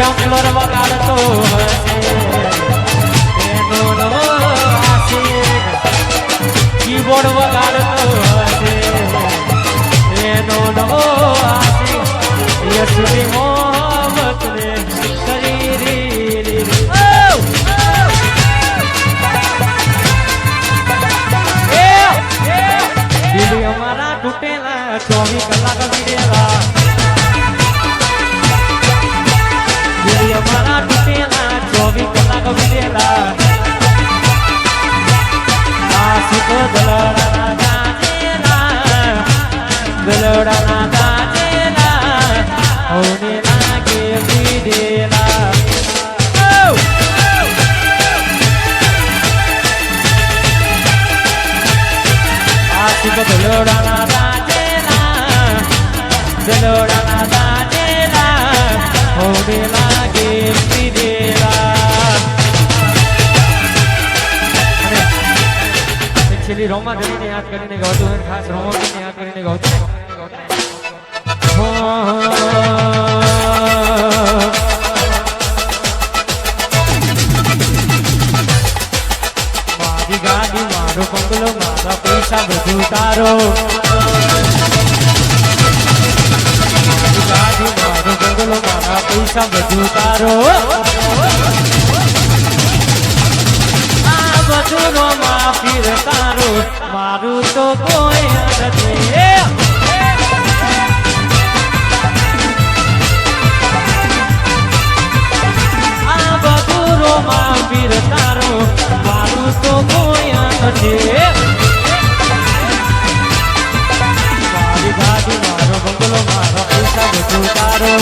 સેમ્પલર વગાડતો હશે એનો આશિક કીબોર્ડ વગાડતો હશે એનો આશિક યશુની મોહબ્બત ને કરી રી રી રી. અમારા તૂટેલા ચોવીસ કલાક વીરેલા રોમા ધરીને યાદ કરીને ગાવતું હોય ખાસ રોમા ધરીને યાદ કરીને ગાવતું મારી ગાડી, મારો બંગલો, મારા પૈસા બધું તારો મારો બંગલો, મારા પૈસા બધું તારો નો માફી મારું તો કોઈ નથી મારો બંગલો મારો પૈસા બધું તારો.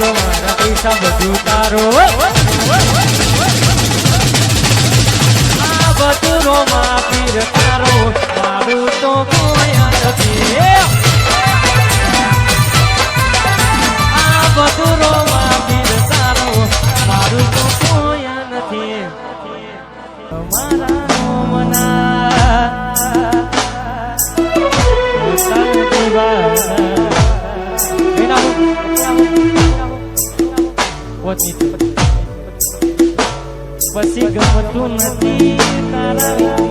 બંગલો મારા પૈસા બધું તારો. તો કોઈ નથી. આ બધું નો માફી તારો. મારું તો કોઈ નથી. મારા મોમના પછી ગમતું નથી તારા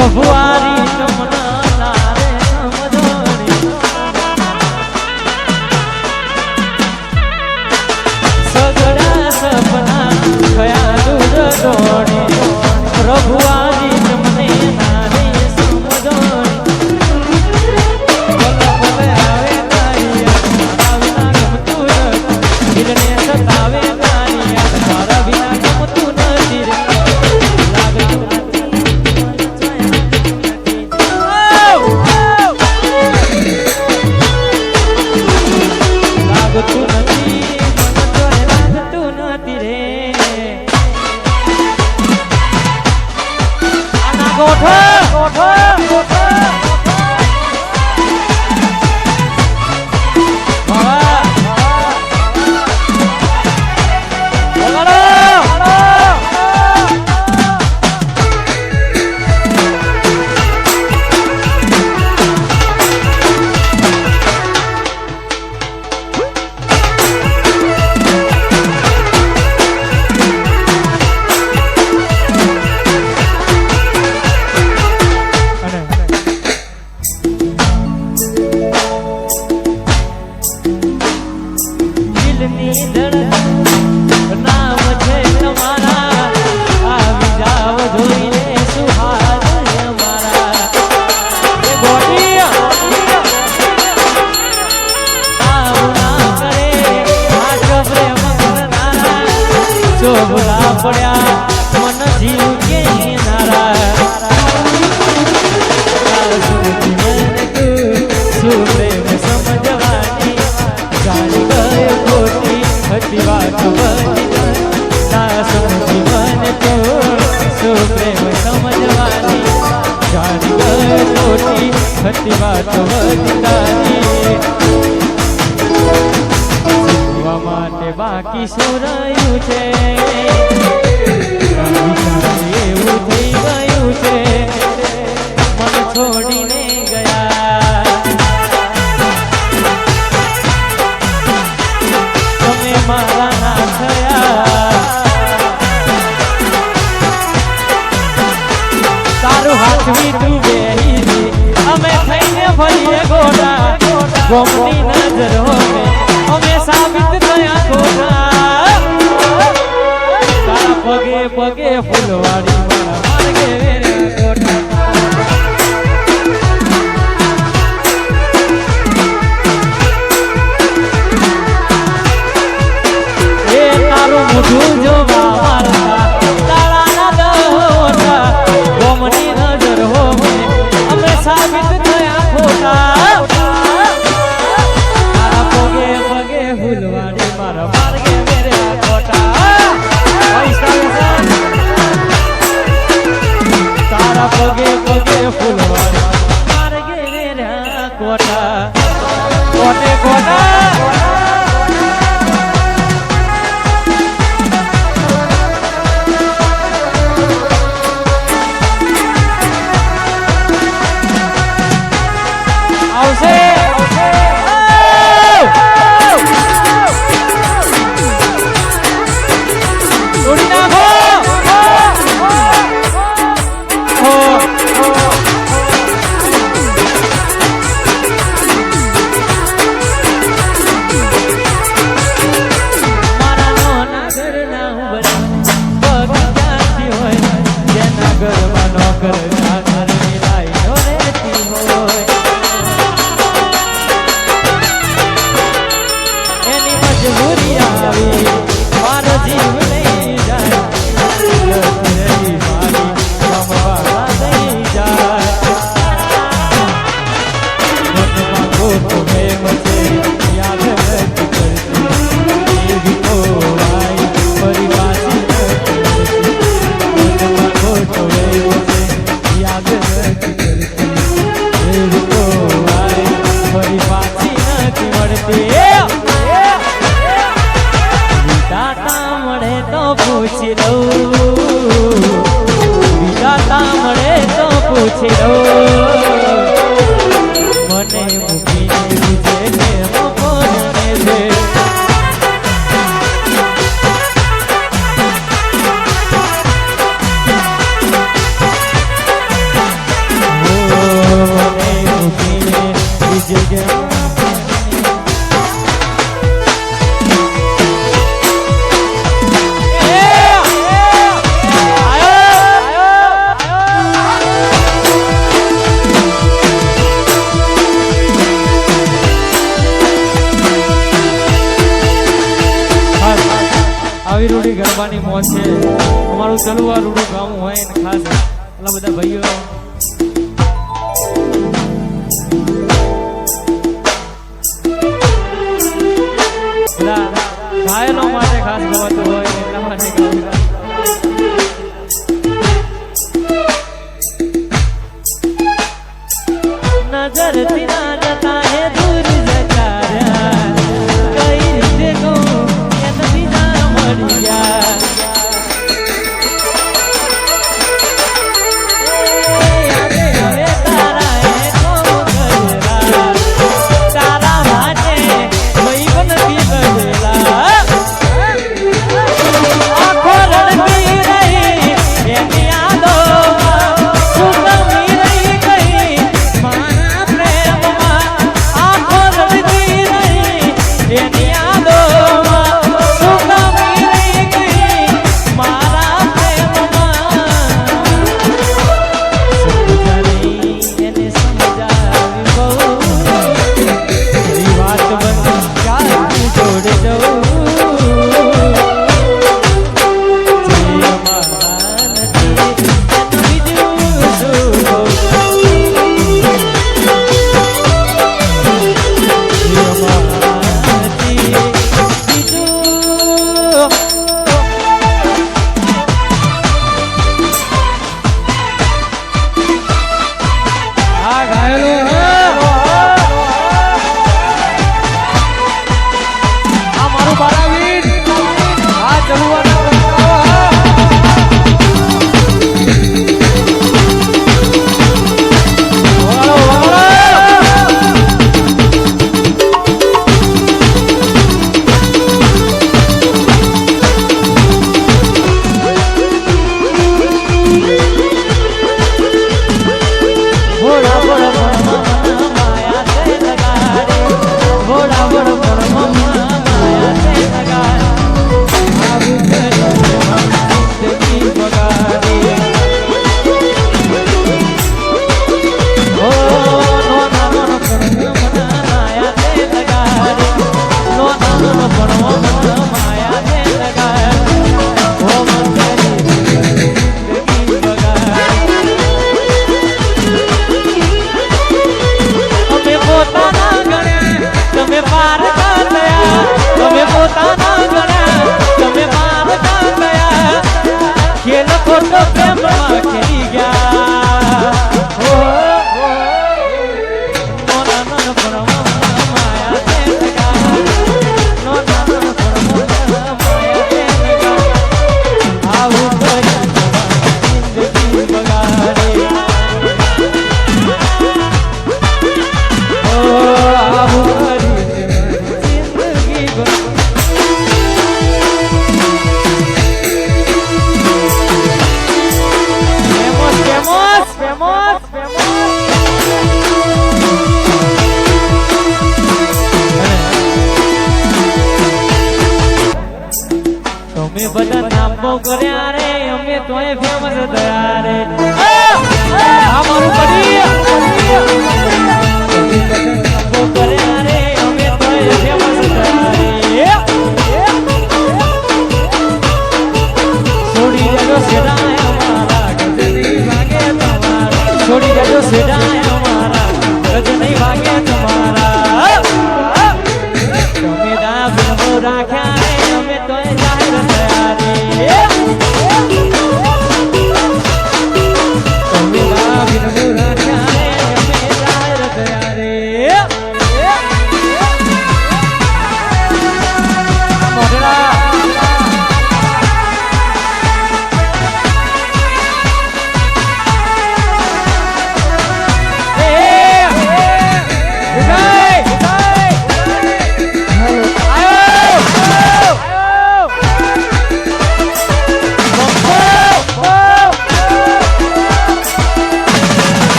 આ વાત વગતાની માટે બાકી શું છે.